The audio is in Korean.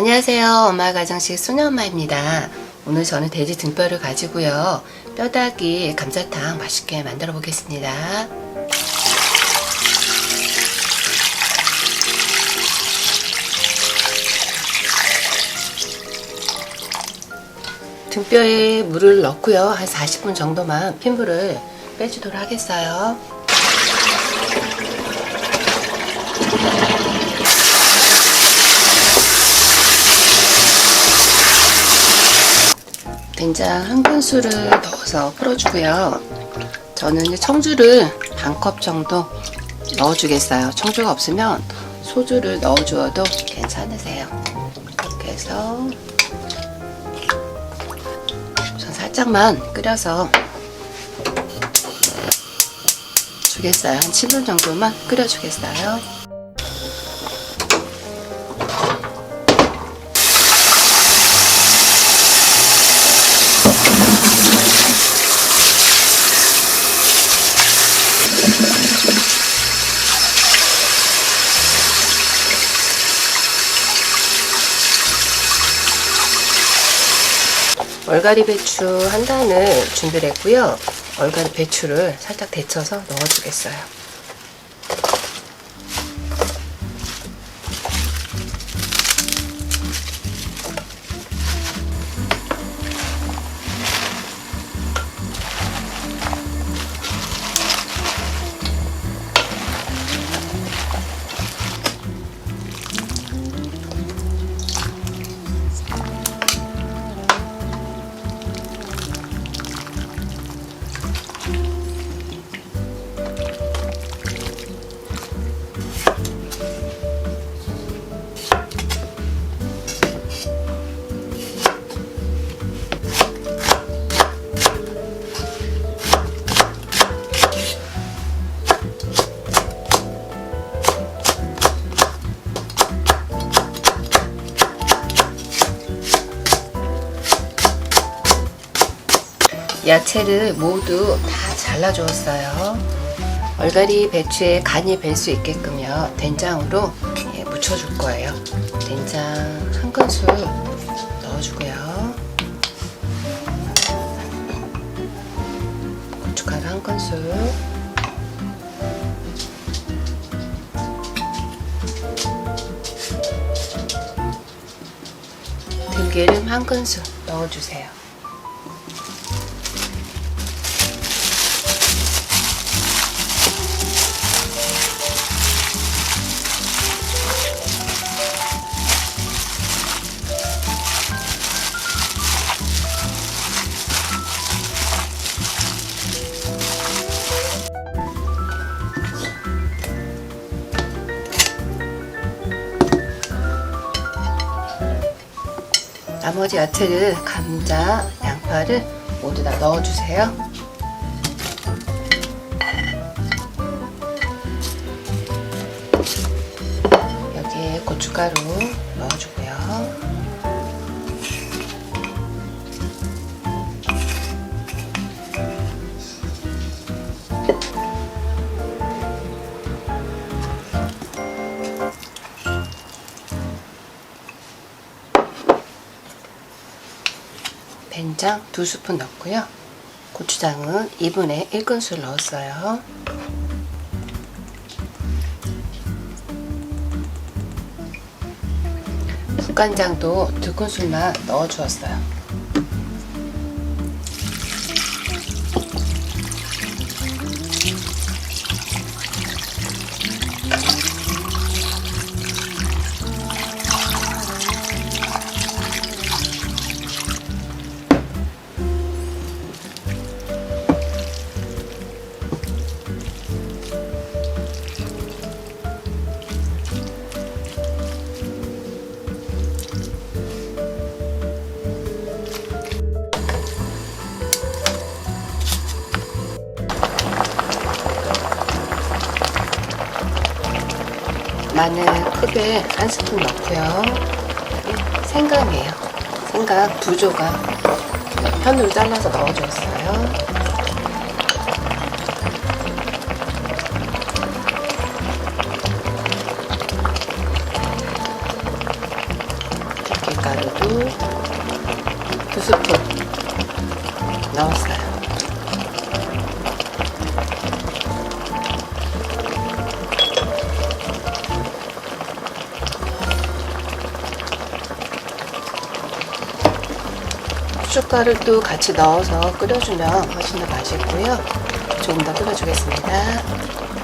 안녕하세요. 엄마 가정식 소녀엄마입니다. 오늘 저는 돼지 등뼈를 가지고요. 뼈다귀 감자탕 맛있게 만들어 보겠습니다. 등뼈에 물을 넣고요. 한 40분 정도만 핀물을 빼주도록 하겠어요. 된장 한 큰술을 넣어서 풀어주고요. 저는 이제 청주를 반 컵 정도 넣어주겠어요. 청주가 없으면 소주를 넣어주어도 괜찮으세요. 이렇게 해서 우선 살짝만 끓여서 주겠어요. 한 7분 정도만 끓여주겠어요. 얼갈이 배추 한 단을 준비를 했고요. 얼갈이 배추를 살짝 데쳐서 넣어주겠어요. 야채를 모두 다 잘라주었어요. 얼갈이 배추에 간이 뵐수 있게끔요. 된장으로 예, 묻혀줄 거예요. 된장 한 큰술 넣어주고요. 고춧가루 한 큰술. 들기름 한 큰술 넣어주세요. 나머지 야채를 감자, 양파를 모두 다 넣어주세요. 여기에 고춧가루 된장 두 스푼 넣고요. 고추장은 2분의 1큰술 넣었어요. 국간장도 두 큰술만 넣어주었어요. 마늘 크게 한 스푼 넣고요. 생강이에요. 생강 두 조각 편으로 잘라서 넣어줬어요. 고춧가루도 두 스푼 고춧가루 도 같이 넣어서 끓여주면 훨씬 더 맛있고요. 조금 더 끓여주겠습니다.